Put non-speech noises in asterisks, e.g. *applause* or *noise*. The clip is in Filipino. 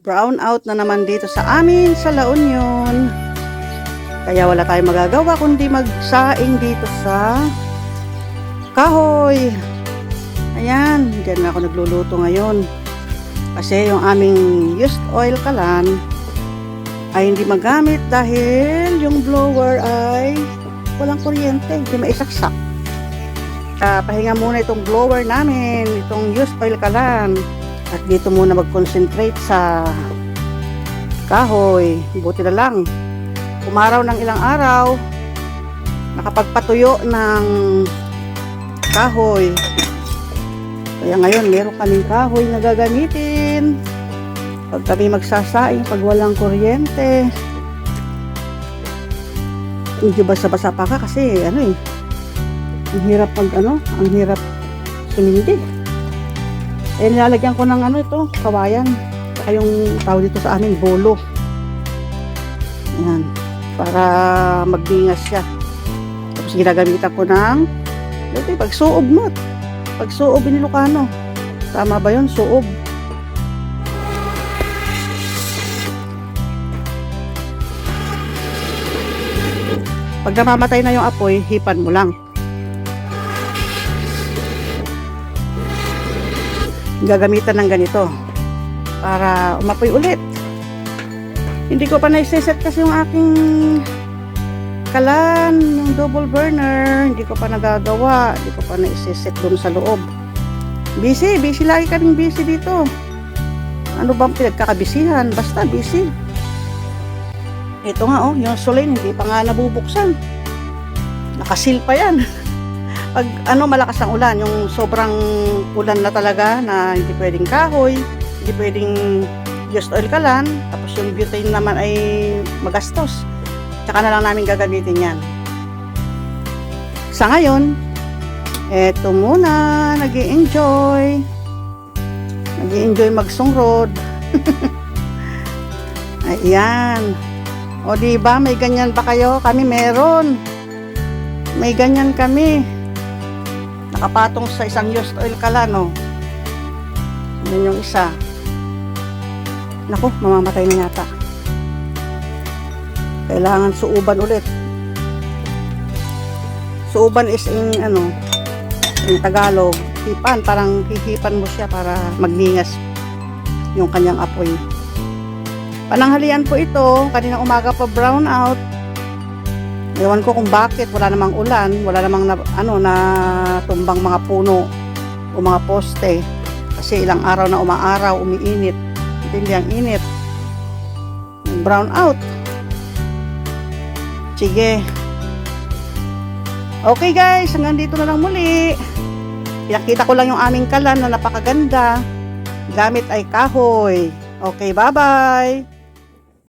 brown out na naman dito sa amin sa La Union. Kaya wala tayong magagawa kundi magsaing dito sa kahoy. Ayan, dyan na ako nagluluto ngayon. Kasi yung aming used oil kalan ay hindi magamit dahil yung blower ay walang kuryente, hindi maisaksak. Ah, pahinga muna itong blower namin, itong used oil kalan. At dito muna mag-concentrate sa kahoy. Buti na lang. Umaraw ng ilang araw, nakapagpatuyo ng kahoy. Kaya ngayon, meron kaming kahoy na gagamitin. Pag kami magsasaing, pag walang kuryente. Medyo basa-basa pa ka kasi ano eh, ang hirap pag ano, ang hirap sumindi. Eh, nilalagyan ko ng ano ito, kawayan. Saka yung tawag dito sa amin, bolo. Ayan. Para magbingas siya. Tapos ginagamitan ko ng ito, pagsuob mo. Pagsuob ni Lucano. Tama ba yun? Suob. Pag namamatay na yung apoy, hipan mo lang. Gagamitan ng ganito para umapoy ulit. Hindi ko pa naiseset kasi yung aking kalan, yung double burner, hindi ko pa nagagawa, hindi ko pa naiseset doon sa loob. Busy, busy lagi kaming busy dito. Ano bang pinagkakabisihan? Basta busy. Ito nga oh, yung sulin, hindi pa nga nabubuksan. Nakasil pa yan. *laughs* pag ano malakas ang ulan, yung sobrang ulan na talaga na hindi pwedeng kahoy, hindi pwedeng just oil kalan, tapos yung butane naman ay magastos. Tsaka na lang namin gagamitin yan. Sa ngayon, eto muna, nag enjoy nag enjoy magsungrod. *laughs* Ayan. O di ba may ganyan ba kayo? Kami meron. May ganyan kami nakapatong sa isang used oil kala, no? Yan yung isa. Naku, mamamatay na yata. Kailangan suuban ulit. Suuban is in, ano, in Tagalog, hipan. Parang hihipan mo siya para magningas yung kanyang apoy. Pananghalian po ito, kaninang umaga pa brown out, Ewan ko kung bakit wala namang ulan, wala namang na, ano na tumbang mga puno o mga poste kasi ilang araw na umaaraw, umiinit. Hindi ang init. Brown out. Sige. Okay guys, hanggang dito na lang muli. Pinakita ko lang yung aming kalan na napakaganda. Gamit ay kahoy. Okay, bye-bye.